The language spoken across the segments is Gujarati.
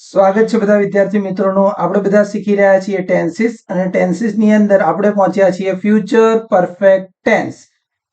સ્વાગત છે બધા વિદ્યાર્થી મિત્રોનું. આપણે બધા શીખી રહ્યા છીએ ટેન્સીસ અને ટેન્સીસની અંદર આપણે પહોંચ્યા છીએ future perfect tense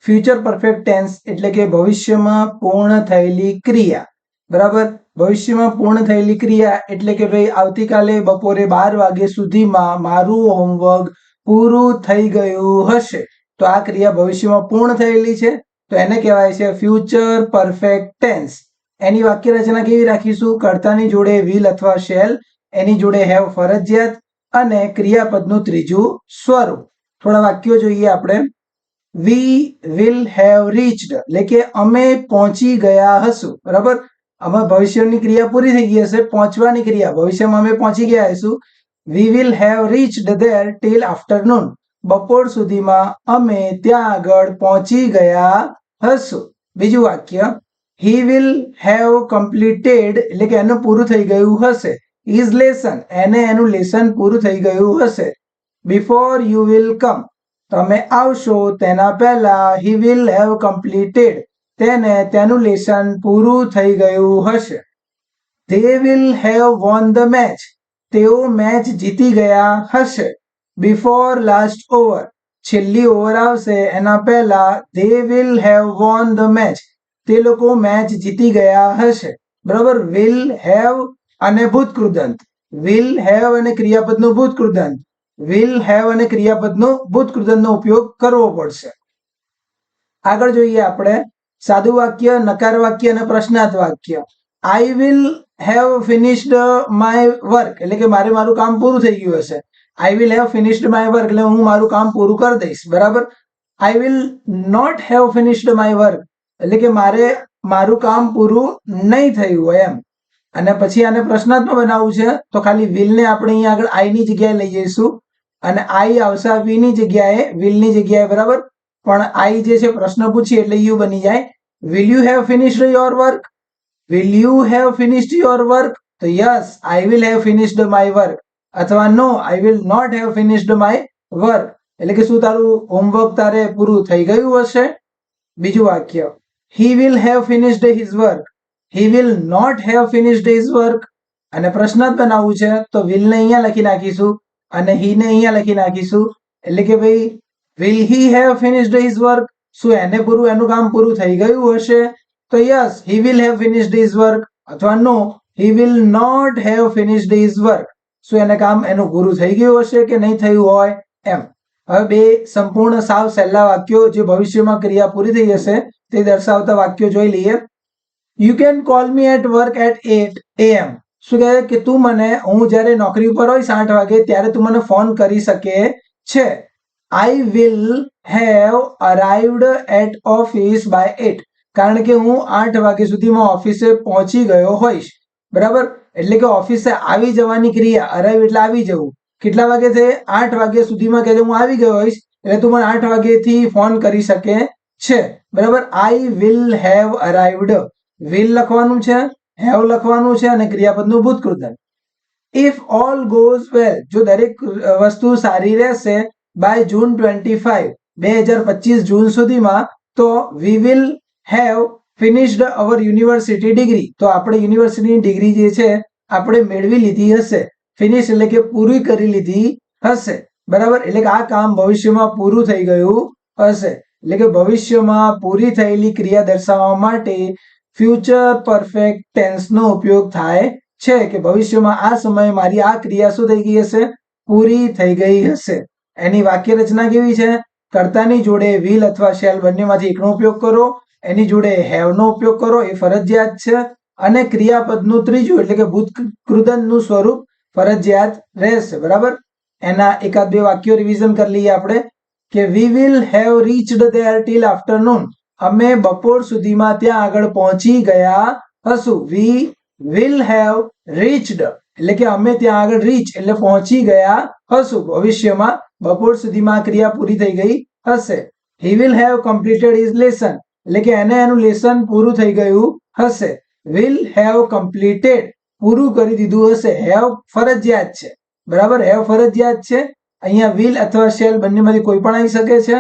future perfect tense એટલે કે ભવિષ્યમાં પૂર્ણ થયેલી ક્રિયા. બરાબર? ભવિષ્યમાં પૂર્ણ થયેલી ક્રિયા એટલે કે ભાઈ આવતીકાલે બપોરે બાર વાગે સુધીમાં મારું હોમવર્ક પૂરું થઈ ગયું હશે. તો આ ક્રિયા ભવિષ્યમાં પૂર્ણ થયેલી છે. તો એને કહેવાય છે ફ્યુચર પરફેક્ટ ટેન્સ એની વાક્ય રચના કેવી રાખીશું? કર્તાની જોડે વિલ અથવા શેલ એની જોડે હેવ ફરજિયાત અને ક્રિયાપદનું ત્રીજું સ્વરૂપ. થોડા વાક્યો જોઈએ આપણે. વી વિલ હેવ રીચડ એટલે કે અમે પહોંચી ગયા હશું. બરાબર? અમે ભવિષ્યની ક્રિયા પૂરી થઈ ગઈ હશે, પહોંચવાની ક્રિયા. ભવિષ્યમાં અમે પહોંચી ગયા હશું. We will have reached there till afternoon બપોર સુધીમાં અમે ત્યાં આગળ પહોંચી ગયા હશું. બીજું વાક્ય. હી વિલ હેવ કમ્પ્લીટેડ એટલે કે એનું પૂરું થઈ ગયું હશે. ઇઝ લેસન એને એનું લેસન પૂરું થઈ ગયું હશે. બિફોર યુ વિલ કમ તમે આવશો તેના પહેલા હી વિલ હેવ કમ્પ્લીટેડ તેને તેનું લેસન પૂરું થઈ ગયું હશે. They will have won the match તેઓ મેચ જીતી ગયા હશે. બિફોર લાસ્ટ ઓવર છેલ્લી ઓવર આવશે, એના પહેલા they will have won the match તે લોકો મેચ જીતી ગયા હશે. બરાબર? વિલ હેવ અને ભૂતકૃદંત વિલ હેવ અને ક્રિયાપદનું ભૂતકૃદંત વિલ હેવ અને ક્રિયાપદનો ભૂતકૃદંતનો ઉપયોગ કરવો પડશે. આગળ જોઈએ આપણે સાદુ વાક્ય, નકાર વાક્ય અને પ્રશ્નાર્થ વાક્ય. I will have finished my work એટલે કે મારે મારું કામ પૂરું થઈ ગયું હશે. I will have finished my work એટલે હું મારું કામ પૂરું કરી દઈશ. બરાબર? I will not have finished my work એટલે કે મારે, મારું કામ પૂરું નહીં થયું હોય એમ. અને પછી આને પ્રશ્નાત્મક બનાવવું છે, તો ખાલી વિલને આપણે અહીંયા આગળ આઈની જગ્યાએ લઈ જઈશું. અને આઈ આવશે વીની જગ્યાએ, વિલની જગ્યાએ, બરાબર? પણ આઈ જે છે, પ્રશ્ન પૂછીએ એટલે યુ બની જાય. Will you have finished your work will you have finished your work તો yes I will have finished my work અથવા no I will not have finished my work એટલે કે શું તારું હોમવર્ક તારે પૂરું થઈ ગયું હશે? બીજું વાક્ય. He will have finished his work he will not have finished his work અને પ્રશ્નાર્થ બનાવવું છે, તો વિલને અહીંયા લખી નાખીશું અને હી ને અહીંયા લખી નાખીશું. એટલે કે ભાઈ will he have finished his work શું એને પૂરું, એનું કામ પૂરું થઈ ગયું હશે? તો yes he will have finished his work અથવા no he will not have finished his work શું એને કામ એનું પૂરું થઈ ગયું હશે કે નહીં થયું હોય? એમ. હવે બે સંપૂર્ણ સાવ સહેલા વાક્યો જે ભવિષ્યમાં ક્રિયા પૂરી થઈ હશે તે દર્શાવતા વાક્યો જોઈ લઈએ. You can call me at work at at એમ શું કહે? કે તું મને, હું જ્યારે નોકરી ઉપર હોઈશ આઠ વાગે, ત્યારે તું મને ફોન કરી શકે છે. I will have arrived at office by at કારણ કે હું આઠ વાગે સુધીમાં ઓફિસે પહોંચી ગયો હોઈશ. બરાબર? એટલે કે ઓફિસે આવી જવાની ક્રિયા અરાઈવ એટલે આવી જવું. કેટલા વાગે છે? આઠ વાગ્યા સુધીમાં કે હું આવી ગયો હોઈશ, એટલે તું મને આઠ વાગ્યાથી ફોન કરી શકે છે. બરાબર? I will have arrived will લખવાનું છે હેવ લખવાનું છે અને ક્રિયાપદનું ભૂતકૃતન. ઇફ ઓલ ગોઝ વેલ જો દરેક વસ્તુ સારી રહેશે બાય જૂન ટ્વેન્ટી ફાઈવ બે હજાર પચીસ જૂન સુધીમાં, તો we will have finished our university degree તો આપણે યુનિવર્સિટીની ડિગ્રી જે છે, આપણે મેળવી લીધી હશે. ફિનિશ એટલે કે પૂરી કરી લીધી હશે. બરાબર? એટલે કે આ કામ ભવિષ્યમાં પૂરું થઈ ગયું હશે. એટલે કે ભવિષ્યમાં પૂરી થયેલી ક્રિયા દર્શાવવા માટે ફ્યુચર પરફેક્ટ ટેન્સનો ઉપયોગ થાય છે કે ભવિષ્યમાં આ સમયે મારી આ ક્રિયા શું થઈ ગઈ હશે? પૂરી થઈ ગઈ હશે. એની વાક્ય રચના કેવી છે? કર્તાની જોડે વિલ અથવા શેલ બંનેમાંથી એકનો ઉપયોગ કરો, એની જોડે હેવ નો ઉપયોગ કરો, એ ફરજિયાત છે. અને ક્રિયાપદનું ત્રીજું એટલે કે ભૂતકૃદનનું સ્વરૂપ ફરજિયાત રહેશે. બરાબર? એના એકાદ બે વાક્યો રિવિઝન કરી લઈએ આપણે. કે we will have reached there till afternoon અમે બપોર સુધીમાં ત્યાં આગળ પહોંચી ગયા હશું. વી વિલ હેવ રીચડ એટલે કે અમે ત્યાં આગળ રીચ એટલે પહોંચી ગયા હશું. ભવિષ્યમાં બપોર સુધીમાં ક્રિયા પૂરી થઈ ગઈ હશે. He will have completed his lesson એટલે કે એને એનું લેસન પૂરું થઈ ગયું હશે. વિલ હેવ કમ્પ્લીટેડ પૂરું કરી દીધું હશે. હેવ ફરજિયાત છે. બરાબર? હેવ ફરજિયાત છે? અહીંયા વિલ અથવા શેલ બંનેમાંથી કોઈ પણ આવી શકે છે.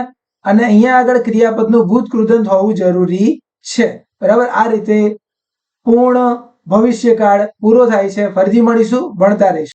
અને અહીંયા આગળ ક્રિયાપદનું ભૂતકૃદંત હોવું જરૂરી છે. બરાબર? આ રીતે પૂર્ણ ભવિષ્યકાળ પૂરો થાય છે. ફરીથી મળીશું, ભણતા રહીશું.